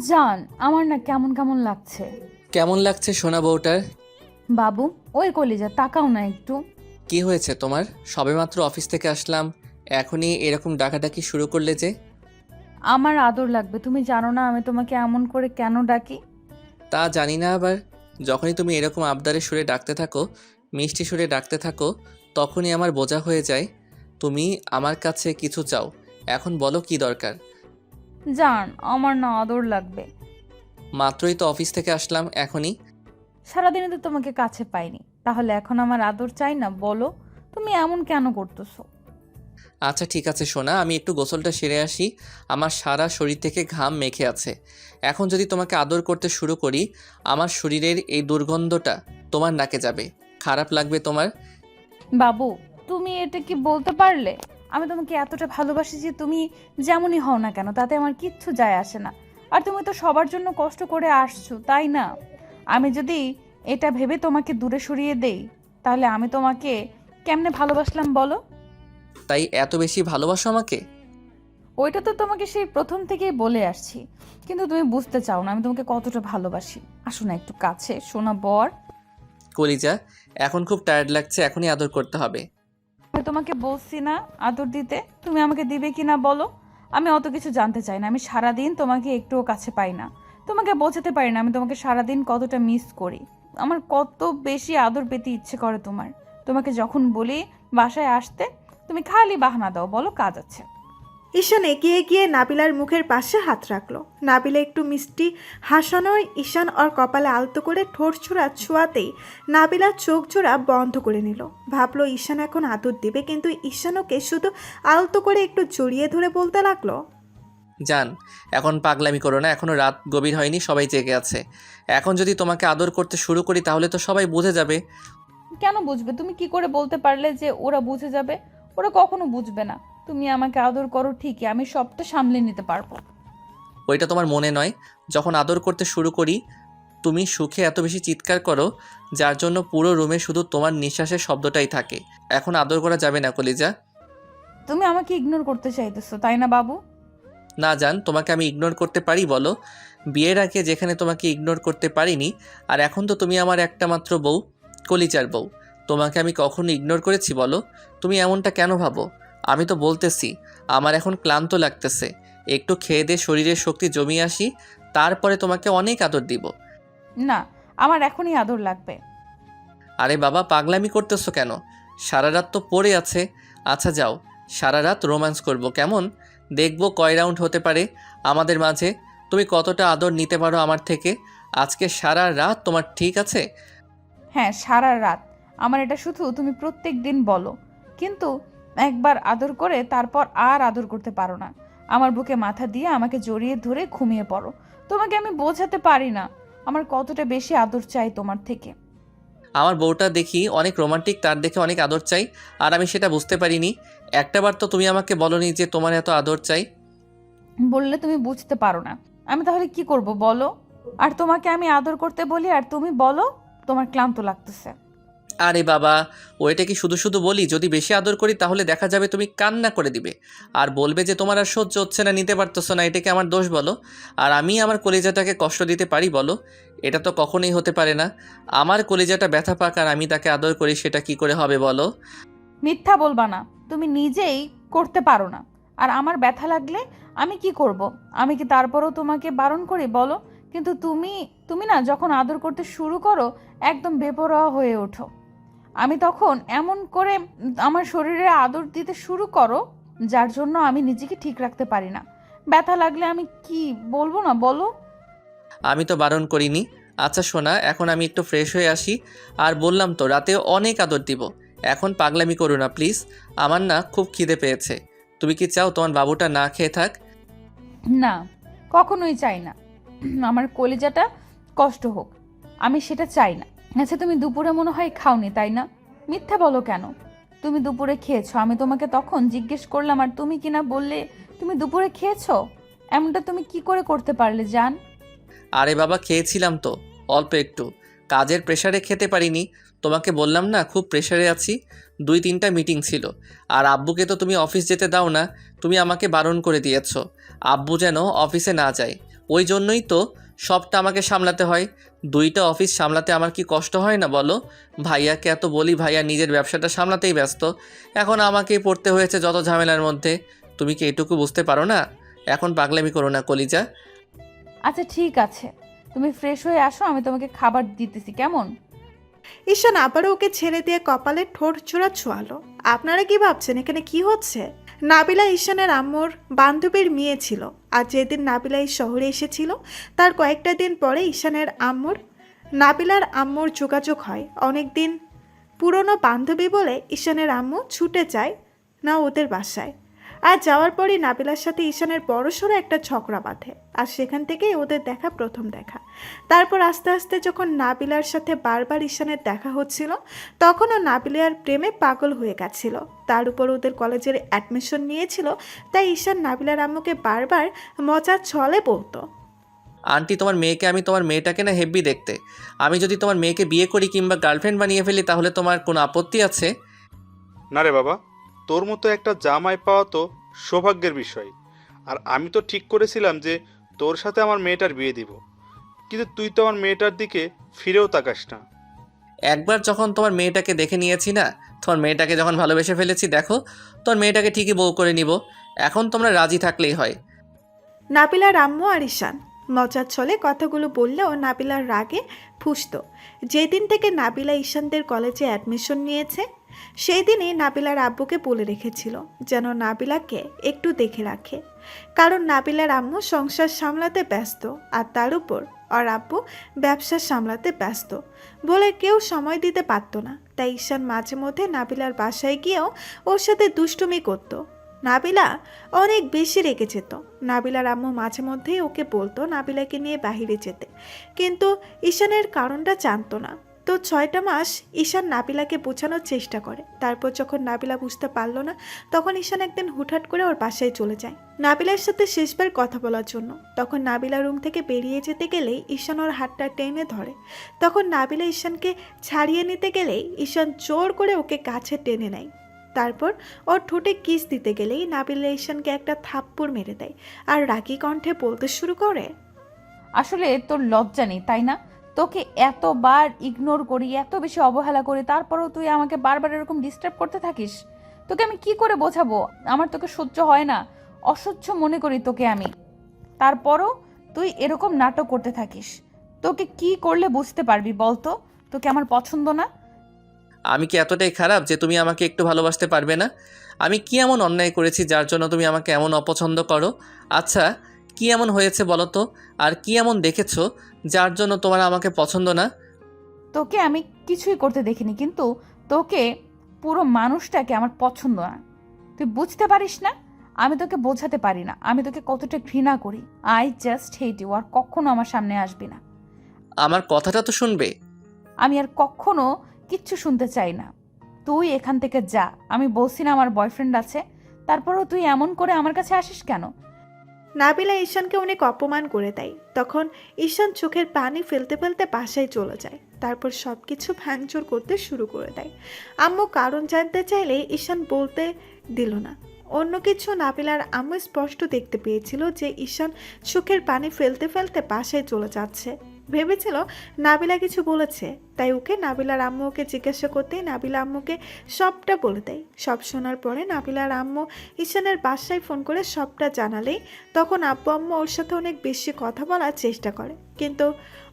জান আমার না কেমন কেমন লাগছে। কেমন লাগছে সোনা বউটার? বাবু ওই কলিজা তাকাও না একটু। কি হয়েছে তোমার? সবেমাত্র অফিস থেকে আসলাম এখনই এরকম ডাকাডাকি শুরু করলে যে। আমার আদর লাগবে তুমি জানো না আমি তোমাকে এমন করে কেন ডাকি? তা জানি না আবার যখনই তুমি এরকম আবদারের সুরে ডাকতে থাকো মিষ্টি সুরে ডাকতে থাকো তখনই আমার বোঝা হয়ে যায় তুমি আমার কাছে কিছু চাও এখন বলো কি দরকার? জান আমার না আদর লাগবে। মাত্রই তো অফিস থেকে আসলাম এখনই। সারাদিনে তো তোমাকে কাছে পাইনি। তাহলে এখন আমার আদর চাই না বলো। তুমি এমন কেন করতেছো? আচ্ছা ঠিক আছে সোনা আমি একটু গোসলটা সেরে আসি। আমার সারা শরীর থেকে ঘাম মেখে আছে। এখন যদি তোমাকে আদর করতে শুরু করি আমার শরীরের এই দুর্গন্ধটা তোমার নাকে যাবে। খারাপ লাগবে তোমার? বাবু তুমি এটা কি বলতে পারলে? আমি তোমাকে এতটা ভালোবাসি যে তুমি যেমনই হও না কেন তাতে আমার কিচ্ছু যায় আসে না। আর তুমি তো সবার জন্য কষ্ট করে আসছো তাই না? আমি যদি এটা ভেবে তোমাকে দূরে সরিয়ে দেই তাহলে আমি তোমাকে কেমনে ভালোবাসলাম বলো? তাই এত বেশি ভালোবাসো আমাকে? ওইটা তো তোমাকে সেই প্রথম থেকেই বলে আসছি। কিন্তু তুমি বুঝতে চাও না আমি তোমাকে কতটা ভালোবাসি। আসো না একটু কাছে শোনা বর। কলিজা এখন খুব টায়ার্ড লাগছে এখনই আদর করতে হবে। আমি তোমাকে বলছি না আদর দিতে। তুমি আমাকে দিবে কি না বলো? আমি অত কিছু জানতে চাই না। আমি সারাদিন তোমাকে একটুও কাছে পাই না। তোমাকে বোঝাতে পারি না আমি তোমাকে সারাদিন কতটা মিস করি। আমার কত বেশি আদর পেতে ইচ্ছে করে তোমার। তোমাকে যখন বলি বাসায় আসতে, তুমি খালি বাহানা দাও, বলো কাজ আছে। ঈশান এগিয়ে গিয়ে নাবিলার মুখের পাশে হাত রাখল। নাবিলা একটু মিষ্টি হাসানোয় ঈশান ওর কপালে আলতো করে ঠোঁট ছোড়া ছোঁয়াতেই নাবিলার চোখ জোড়া বন্ধ করে নিল। ভাবলো ঈশান এখন আদর দিবে কিন্তু ঈশান ওকে শুধু আলতো করে একটু জড়িয়ে ধরে বলতে লাগল? জান এখন পাগলামি করো না এখনও রাত গভীর হয়নি সবাই জেগে আছে। এখন যদি তোমাকে আদর করতে শুরু করি তাহলে তো সবাই বুঝে যাবে। কেন বুঝবে? তুমি কি করে বলতে পারলে যে ওরা বুঝে যাবে? ওরা কখনো বুঝবে না। তুমি আমাকে আদর করো ঠিকই আমি সবটা সামলে নিতে পারব। ওইটা তোমার মনে নয় যখন আদর করতে শুরু করি তুমি সুখে এত বেশি চিৎকার করো যার জন্য পুরো রুমে শুধু তোমার নিঃশ্বাসের শব্দটাই থাকে। এখন আদর করা যাবে না কলিজা। তুমি আমাকে ইগনোর করতে চাইতেছো তাই না বাবু? না জান তোমাকে আমি ইগনোর করতে পারি বলো। বিয়ের আগে যেখানে তোমাকে ইগনোর করতে পারিনি আর এখন তো তুমি আমার একটা মাত্র বউ কলিজার বউ। তোমাকে আমি কখনো ইগনোর করেছি বলো। তুমি এমনটা কেন ভাবো? আমি তো বলতেছি আমার এখন ক্লান্ত লাগতেছে। একটু খেয়ে দিয়ে শরীরের শক্তি জমিয়ে আসি তারপরে তোমাকে অনেক আদর দিব। না আমার এখনই আদর লাগবে। আরে বাবা পাগলামি করতেছো কেন? সারা রাত তো পড়ে আছে। আচ্ছা যাও সারা রাত রোম্যান্স করব কেমন? দেখব কয় রাউন্ড হতে পারে আমাদের মাঝে। তুমি কতটা আদর নিতে পারো আমার থেকে? আজকে সারা রাত তোমার ঠিক আছে? হ্যাঁ সারা রাত। আমার এটা শুধু তুমি প্রত্যেক দিন বলো। কিন্তু একবার আদর করে তারপর আর আদর করতে পারো না। আমার বুকে মাথা দিয়ে আমাকে জড়িয়ে ধরে ঘুমিয়ে পড়ো। তোমাকে আমি বোঝাতে পারি না। আমার কতটা বেশি আদর চাই তোমার থেকে। আমার বউটা দেখি অনেক রোমান্টিক তার দেখে অনেক আদর চাই আর আমি সেটা বুঝতে পারিনি। একটাবার তো তুমি আমাকে বলনি যে তোমার এত আদর চাই। বললে তুমি বুঝতে পারো না। আমি তাহলে কি করব বলো? আর তোমাকে আমি আদর করতে বলি আর তুমি বলো? তোমার ক্লান্ত লাগতেছে। আরে বাবা, ওইটা কি শুধু শুধু বলি? যদি বেশি আদর করি তাহলে দেখা যাবে তুমি কান্না করে দিবে। আর বলবে যে তোমার আর সহ্য হচ্ছে না, নিতে পারতেছো না এটাকে আমার দোষ বলো? আর আমি আমার কলিজাটাকে কষ্ট দিতে পারি বলো? এটা তো কখনোই হতে পারে না। আমার কলিজাটা ব্যথা পাক আর আমি তাকে আদর করি, সেটা কি করে হবে বলো? মিথ্যা বলবা না। তুমি নিজেই করতে পারো না। আর আমার ব্যথা লাগলে আমি কি করব? আমি কি তারপরও তোমাকে বারণ করি বলো? কিন্তু তুমি তুমি না যখন আদর করতে শুরু করো, একদম বেপরোয়া হয়ে ওঠো। আমি তখন এমন করে আমার শরীরে আদর দিতে শুরু করো যার জন্য আমি নিজেকে ঠিক রাখতে পারি না। ব্যথা লাগলে আমি কি বলব না বলো? আমি তো বারণ করিনি। আচ্ছা শোনা এখন আমি একটু ফ্রেশ হয়ে আসি। আর বললাম তো রাতে অনেক আদর দিব। এখন পাগলামি করো না প্লিজ আমার না খুব খিদে পেয়েছে। তুমি কি চাও তোমার বাবুটা না খেয়ে থাক? না কখনোই চাই না। আমার কলিজাটা কষ্ট হোক। আমি সেটা চাই না। আচ্ছা তুমি দুপুরে মনে হয় খাওনি, তাই না? মিথ্যা বলো কেন? তুমি দুপুরে খেয়েছো, আমি তোমাকে তখন জিজ্ঞেস করলাম, আর তুমি কিনা বললে, তুমি দুপুরে খেয়েছো? এমনটা তুমি কি করে করতে পারলে, জান? আরে বাবা, খেয়েছিলাম তো, অল্প একটু। কাজের প্রেশারে খেতে পারিনি, তোমাকে বললাম না, খুব প্রেশারে আছি। দুই তিনটা মিটিং ছিল, আর আব্বুকে তো তুমি অফিস যেতে দাও না, তুমি আমাকে বারণ করে দিয়েছ। আব্বু যেন অফিসে না যায়, ওই জন্যই তো সবটা আমাকে সামলাতে হয়। দুইটা অফিস সামলাতে আমার কি কষ্ট হয় না বলো? ভাইয়াকে এত বলি ভাইয়া নিজের ব্যবসাটা সামলাতেই ব্যস্ত। এখন আমাকেই পড়তে হয়েছে যত ঝামেলার মধ্যে। তুমি কি এটুকু বুঝতে পারো না? এখন পাগলামি করো না কলিজা। আচ্ছা ঠিক আছে। তুমি ফ্রেশ হয়ে আসো আমি তোমাকে খাবার দিতেছি কেমন? ঈশান আবারও ওকে ছেড়ে দিয়ে কপালে ঠোঁট চূড়া ছোয়ালো। আপনারা কি ভাবছেন এখানে কি হচ্ছে? নাবিলা ঈশানের আম্মুর বান্ধবীর মেয়ে ছিল। আর যেদিন নাবিলা এই শহরে এসেছিল, তার কয়েকটা দিন পরে ঈশানের আম্মুর, নাবিলার আম্মুর যোগাযোগ হয়। অনেক দিন পুরনো বান্ধবী বলে ঈশানের আম্মু ছুটে যায় না ওদের বাসায়। আর যাওয়ার পরে নাবিলার সাথে ঈশানের বড়সড় একটা ঝগড়া বাঁধে। আর সেখান থেকেই ওদের দেখা প্রথম দেখা। তারপর আস্তে আস্তে যখন নাবিলার সাথে বারবার ঈশানের দেখা হচ্ছিল তখনও নাবিলার প্রেমে পাগল হয়ে গেছিল। তার উপর ওদের কলেজের অ্যাডমিশন নিয়েছিল তাই ঈশান নাবিলার আম্মুকে বারবার মজার ছলে বলতো। আন্টি তোমার মেয়েকে আমি তোমার মেয়েটাকে না হেব্বি দেখতে? আমি যদি তোমার মেয়েকে বিয়ে করি কিংবা গার্লফ্রেন্ড বানিয়ে ফেলি তাহলে তোমার কোনো আপত্তি আছে? না রে বাবা তোর মতো একটা জামাই পাওয়া তো সৌভাগ্যের বিষয়। আর আমি তো ঠিক করেছিলাম যে তোর সাথে আমার মেয়েটার বিয়ে দিব। কিন্তু তুই তো আমার মেয়েটার দিকে ফিরেও তাকাস না। একবার যখন তোমার মেয়েটাকে দেখে নিয়েছি না তোমার মেয়েটাকে যখন ভালোবেসে ফেলেছি দেখো তোমার মেয়েটাকে ঠিকই বউ করে নিব। এখন তোমরা রাজি থাকলেই হয়। নাপিলা আম্মু আর ঈশান মজার ছলে কথাগুলো বললেও নাবিলার রাগে ফুসত। যেদিন থেকে নাবিলা ঈশানদের কলেজে অ্যাডমিশন নিয়েছে সেই দিনই নাবিলার আব্বুকে বলে রেখেছিল যেন নাবিলাকে একটু দেখে রাখে। কারণ নাবিলার আম্মু সংসার সামলাতে ব্যস্ত আর তার উপর আর আব্বু ব্যবসা সামলাতে ব্যস্ত বলে কেউ সময় দিতে পারত না। তাই ঈশান মাঝে মধ্যে নাবিলার বাসায় গিয়েও ওর সাথে দুষ্টুমি করতো। নাবিলা অনেক বেশি রেগে যেত। নাবিলার আম্মু মাঝে মধ্যেই ওকে বলতো নাবিলাকে নিয়ে বাহিরে যেতে। কিন্তু ঈশানের কারণটা জানতো না। তো ছয়টা মাস ঈশান নাবিলাকে বোঝানোর চেষ্টা করে। তারপর যখন নাবিলা বুঝতে পারল না, তখন ঈশান একদিন হুটহাট করে ওর বাসায় চলে যায়। নাবিলার সাথে শেষবার কথা বলার জন্য। তখন নাবিলা রুম থেকে বেরিয়ে যেতে গেলেই ঈশান ওর হাতটা টেনে ধরে। তখন নাবিলা ঈশানকে ছাড়িয়ে নিতে গেলেই ঈশান জোর করে ওকে কাছে টেনে নেয়। তারপর ওর ঠোঁটে কিস দিতে গেলেই নাবিলা ঈশানকে একটা থাপ্পড় মেরে দেয়। আর রাগি কণ্ঠে বলতে শুরু করে, আসলে তোর লজ্জা নেই, তাই না? তোকে এতবার ইগনোর করি, এত বেশি অবহেলা করি, তারপরেও তুই আমাকে বারবার এরকম ডিস্টার্ব করতে থাকিস? তোকে আমি কি করে বোঝাবো? আমার তোকে সহ্য হয় না। অসহ্য মনে করি তোকে আমি। তারপরও তুই এরকম নাটক করতে থাকিস। তোকে কি করলে বুঝতে পারবি বলতো? তোকে আমার পছন্দ না? আমি কি এতটাই খারাপ যে তুমি আমাকে একটু ভালোবাসতে পারবে না? আমি কি এমন অন্যায় করেছি যার জন্য তুমি আমাকে এমন অপছন্দ করো? আচ্ছা কি এমন হয়েছে বলো তো? আর কি এমন দেখেছ যার জন্য তোমার আমাকে পছন্দ না? তোকে আমি কিছুই করতে দেখিনি কিন্তু তোকে পুরো মানুষটাকে আমার পছন্দ না। তুই বুঝতে পারিস না? আমি তোকে বোঝাতে পারি না। আমি তোকে কতটা ঘৃণা করি। আই জাস্ট হেট ইউ আর কখনো আমার সামনে আসবি না। আমার কথাটা তো শুনবে। আমি আর কখনো কিচ্ছু শুনতে চাই না। তুই এখান থেকে যা। আমি বলছি না আমার বয়ফ্রেন্ড আছে। তারপরেও তুই এমন করে আমার কাছে আসিস কেন? নাবিলা ঈশানকে অনেক অপমান করে দেয়। তখন ঈশান চোখের পানি ফেলতে ফেলতে বাসায় চলে যায়। তারপর সব কিছু ভাঙচুর করতে শুরু করে দেয়। আম্মু কারণ জানতে চাইলে ঈশান বলতে দিল না। অন্য কিছু নাবিলার আম্মু স্পষ্ট দেখতে পেয়েছিল যে ঈশান চোখের পানি ফেলতে ফেলতে বাসায় চলে যাচ্ছে। ভেবেছিল নাবিলা কিছু বলেছে, তাই ওকে নাবিলার আম্মু ওকে জিজ্ঞাসা করতেই নাবিলা আম্মুকে সবটা বলে দেয়। সব শোনার পরে নাবিলার আম্মু ঈশানের বাসায় ফোন করে সবটা জানালেই তখন আব্বু আম্মু ওর সাথে অনেক বেশি কথা বলার চেষ্টা করে। কিন্তু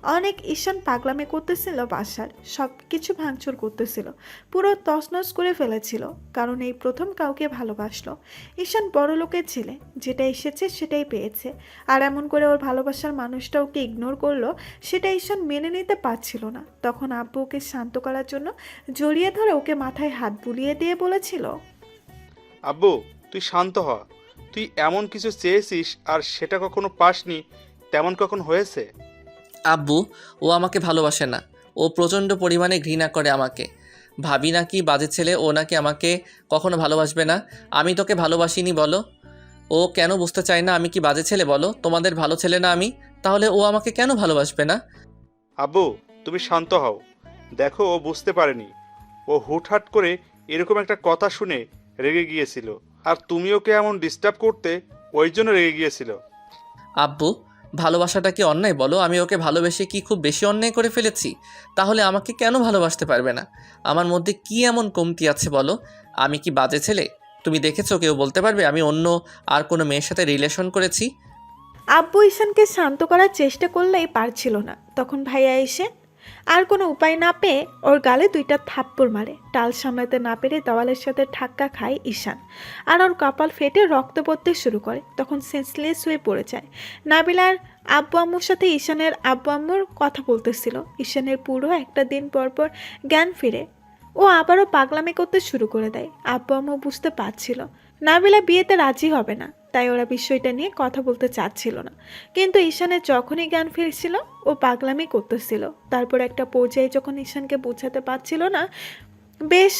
অনেক ঈশান পাগলামি করতেছিল বাসার সব কিছু ভাঙচুর করতেছিল, পুরো তছনছ করে ফেলেছিল, কারণ এই প্রথম কাউকে ভালোবাসলো। ঈশান বড় লোকের ছেলে, যেটা এসেছে সেটাই পেয়েছে, আর এমন করে ওর ভালোবাসার মানুষটা ওকে ইগনোর করল, সেটা ঈশান মেনে নিতে পারছিল না। তখন আব্বু ওকে শান্ত করার জন্য জড়িয়ে ধরে ওকে মাথায় হাত বুলিয়ে দিয়ে বলেছিল, আব্বু, তুই শান্ত হ। তুই এমন কিছু চেয়েছিস আর সেটা কখনো পাসনি, তেমন কখন হয়েছে? আব্বু ও আমাকে ভালোবাসে না। ও প্রচণ্ড পরিমাণে ঘৃণা করে আমাকে। ভাবি নাকি বাজে ছেলে ও নাকি আমাকে কখনো ভালোবাসবে না? আমি তোকে ভালোবাসিনি বলো। ও কেন বুঝতে চায় না আমি কি বাজে ছেলে বলো। তোমাদের ভালো ছেলে না আমি তাহলে ও আমাকে কেন ভালোবাসবে না? আব্বু তুমি শান্ত হও। দেখো ও বুঝতে পারেনি। ও হুটহাট করে এরকম একটা কথা শুনে রেগে গিয়েছিল। আর তুমি ওকে এমন ডিস্টার্ব করতে ওই জন্য রেগে গিয়েছিল। আব্বু ভালোবাসাটা কি অন্যায় বলো, আমি ওকে ভালোবেসে কি খুব বেশি অন্যায় করে ফেলেছি? তাহলে আমাকে কেন ভালোবাসতে পারবে না? আমার মধ্যে কি এমন কমতি আছে বলো? আমি কি বাজে ছেলে? তুমি দেখেছ কেউ বলতে পারবে আমি অন্য আর কোনো মেয়ের সাথে রিলেশন করেছি? আব্বু ঈশানকে শান্ত করার চেষ্টা করলেই পারছিল না। তখন ভাইয়া এসে আর কোনো উপায় না পেয়ে ওর গালে দুইটা থাপ্পড় মারে। টাল সামলাতে না পেরে দেওয়ালের সাথে ঠাক্কা খায় ঈশান। আর ওর কপাল ফেটে রক্ত পড়তে শুরু করে, তখন সেন্সলেস হয়ে পড়ে যায়। নাবিলার আব্বু আম্মুর সাথে ঈশানের আব্বু আম্মুর কথা বলতেছিল। ঈশানের পুরো একটা দিন পর পর জ্ঞান ফিরে। ও আবারও পাগলামি করতে শুরু করে দেয়। আব্বু আম্মু বুঝতে পারছিল। নাবিলা বিয়েতে রাজি হবে না। তাই ওরা বিষয়টা নিয়ে কথা বলতে চাচ্ছিল না। কিন্তু ঈশানের যখনই জ্ঞান ফিরছিল, ও পাগলামি করতেছিল। তারপর একটা পর্যায়ে যখন ঈশানকে বোঝাতে পারছিল না, বেশ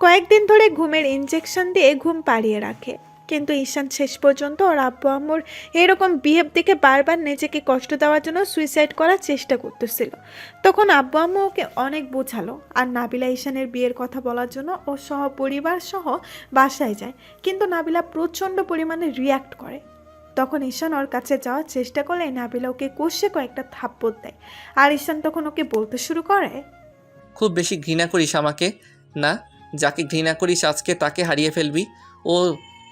কয়েকদিন ধরে ঘুমের ইনজেকশন দিয়ে ঘুম পাড়িয়ে রাখে। কিন্তু ঈশান শেষ পর্যন্ত ওর আব্বু আম্মুর এরকম বিহেভ দেখে বারবার নিজেকে কষ্ট দেওয়ার জন্য সুইসাইড করার চেষ্টা করতেছিল। তখন আব্বু আম্মু ওকে অনেক বোঝালো আর নাবিলা ঈশানের বিয়ের কথা বলার জন্য ও সহ পরিবার সহ বাসায় যায়। কিন্তু নাবিলা প্রচণ্ড পরিমাণে রিয়্যাক্ট করে। তখন ঈশান ওর কাছে যাওয়ার চেষ্টা করলে নাবিলা ওকে কষে কয়েকটা থাপ্পড় দেয়। আর ঈশান তখন ওকে বলতে শুরু করে, খুব বেশি ঘৃণা করিস আমাকে, না? যাকে ঘৃণা করিস আজকে তাকে হারিয়ে ফেলবি। ও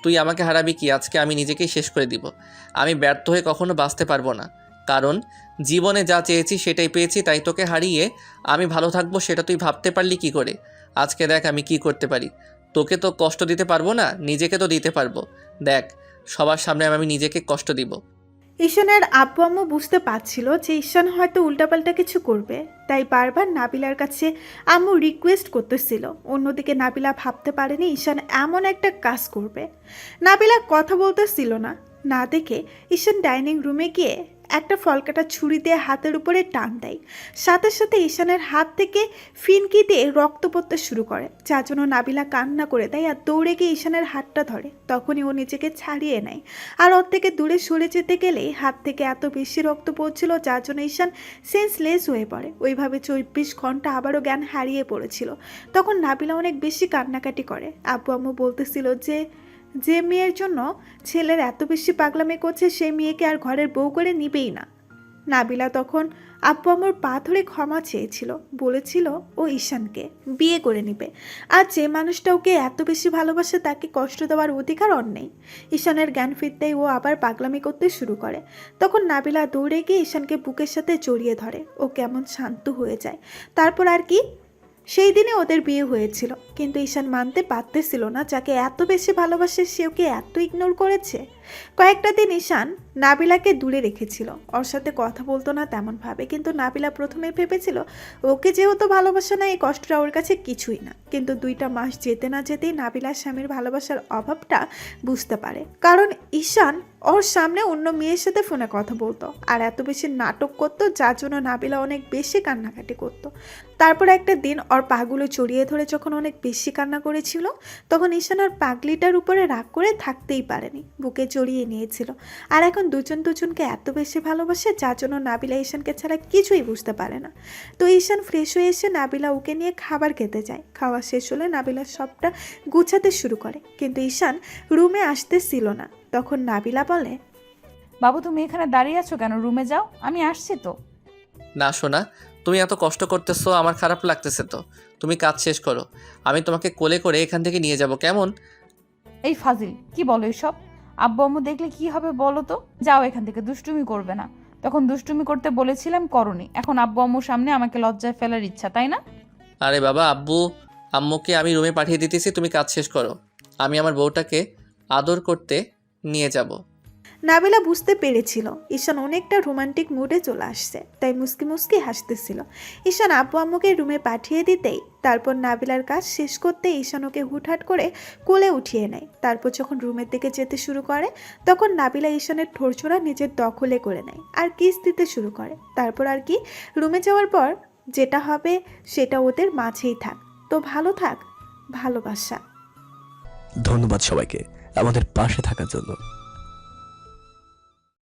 তুই আমাকে হারাবি কি? আজকে আমি নিজেকেই শেষ করে দিব। আমি ব্যর্থ হয়ে কখনো বাঁচতে পারব না। কারণ, জীবনে যা চেয়েছি সেটাই পেয়েছি, তাই তোকে হারিয়ে আমি ভালো থাকব সেটা তুই ভাবতে পারলি কি করে? আজকে দেখ আমি কি করতে পারি। তোকে তো কষ্ট দিতে পারব না, নিজেকে তো দিতে পারব। দেখ, সবার সামনে আমি নিজেকে কষ্ট দিব। ঈশানের আব্বু আম্মু বুঝতে পারছিল যে ঈশান হয়তো উল্টাপাল্টা কিছু করবে, তাই বারবার নাবিলার কাছে আম্মু রিকোয়েস্ট করতেছিল। অন্যদিকে নাবিলা ভাবতে পারেনি ঈশান এমন একটা কাজ করবে। নাবিলা কথা বলতেছিল না। না দেখে ঈশান ডাইনিং রুমে গিয়ে একটা ফলকাটা ছুরি দিয়ে হাতের উপরে টান দেয়। সাথে সাথে ঈশানের হাত থেকে ফিনকি দিয়ে রক্ত পড়তে শুরু করে, যার জন্য নাবিলা কান্না করে দেয় আর দৌড়ে গিয়ে ঈশানের হাতটা ধরে। তখনই ও নিজেকে ছাড়িয়ে নেয়। আর ওর থেকে দূরে সরে যেতে গেলে হাত থেকে এত বেশি রক্ত পড়ছিল, যার জন্য ঈশান সেন্সলেস হয়ে পড়ে। ওইভাবে চব্বিশ ঘণ্টা আবারও জ্ঞান হারিয়ে পড়েছিল। তখন নাবিলা অনেক বেশি কান্নাকাটি করে। আব্বু আম্মু বলতেছিল যে যে মেয়ের জন্য ছেলের এত বেশি পাগলামি করছে সেই মেয়েকে আর ঘরের বউ করে নিবেই না। নাবিলা তখন আব্বু আমার পা ধরে ক্ষমা চেয়েছিল, বলেছিল, ও ঈশানকে বিয়ে করে নিবে। আর যে মানুষটা ওকে এত বেশি ভালোবাসে, তাকে কষ্ট দেওয়ার অধিকার অর নেই। ঈশানের জ্ঞান ফিরতেই ও আবার পাগলামি করতে শুরু করে। তখন নাবিলা দৌড়ে গিয়ে ঈশানকে বুকের সাথে জড়িয়ে ধরে। ও কেমন শান্ত হয়ে যায়। তারপর আর কি সেই দিনে ওদের বিয়ে হয়েছিল। কিন্তু ঈশান মানতে পারতেছিল না যাকে এত বেশি ভালোবাসে সে ওকে এত ইগনোর করেছে? কয়েকটা দিন ঈশান নাবিলাকে দূরে রেখেছিল। ওর সাথে কথা বলতো না তেমনভাবে, কিন্তু নাবিলা প্রথমে ভেবেছিল, ওকে যেহেতু ভালোবাসা না, এই কষ্টটা ওর কাছে কিছুই না। কিন্তু দুইটা মাস যেতে না যেতেই নাবিলার স্বামীর ভালোবাসার অভাবটা বুঝতে পারে। কারণ ঈশান ওর সামনে অন্য মেয়ের সাথে ফোনে কথা বলতো, আর এত বেশি নাটক করতো, যার জন্য নাবিলা অনেক বেশি কান্নাকাটি করতো। তারপর একটা দিন ওর পাগুলো চড়িয়ে ধরে যখন অনেক বেশি কান্না করেছিল, তখন ঈশান ওর পাগলিটার উপরে রাগ করে থাকতেই পারেনি, বুকে জড়িয়ে নিয়েছিল। আর এখন দুজন দুজনকে এত বেশি ভালোবাসে যার জন্য নাবিলা ঈশানকে ছাড়া কিছুই বুঝতে পারে না। তো ঈশান ফ্রেশ হয়ে এসে নাবিলা ওকে নিয়ে খাবার খেতে যায়। খাওয়া শেষ হলে নাবিলা সবটা গুছাতে শুরু করে। কিন্তু ঈশান রুমে আসতেছিল না। তখন নাবিলা বলে বাবু তুমি এখানে দাঁড়িয়ে আছো কেন? রুমে যাও আমি আসছি তো। না শোনা তুমি এত কষ্ট করতেছো আমার খারাপ লাগতেছে তো। তুমি কাজ শেষ করো। আমি তোমাকে কোলে করে এখান থেকে নিয়ে যাব কেমন? এই ফাজিল কি বলো এসব? আব্বু আম্মু দেখলে কি হবে বলো তো? যাও এখান থেকে, দুষ্টুমি করবে না। তখন দুষ্টুমি করতে বলেছিলাম, করনি। এখন আব্বু আম্মুর সামনে আমাকে লজ্জায় ফেলার ইচ্ছা, তাই না? আরে বাবা, আব্বু, আম্মুকে আমি রুমে পাঠিয়ে দিতেছি, তুমি কাজ শেষ করো। আমি আমার বউটাকে আদর করতে নিয়ে যাব। নাবিলা বুঝতে পেরেছিল, ঈশান অনেকটা রোমান্টিক মুডে চলে আসছে, তাই মুসকি মুসকি হাসতেছিল। ঈশান আব্বু আম্মুকে রুমে পাঠিয়ে দিতেই, তারপর নাবিলার কাজ শেষ করতে ঈশান ওকে হুটহাট করে কোলে উঠিয়ে নেয়। তারপর যখন রুমের দিকে যেতে শুরু করে, তখন নাবিলা ঈশানের ঠোরছোড়া নিজের দখলে করে নেয় আর কিস দিতে শুরু করে। তারপর আর কি, রুমে যাওয়ার পর যেটা হবে সেটা ওদের মাঝেই থাক। তো ভালো থাক, ভালোবাসা। ধন্যবাদ সবাইকে, আমাদের পাশে থাকার জন্য।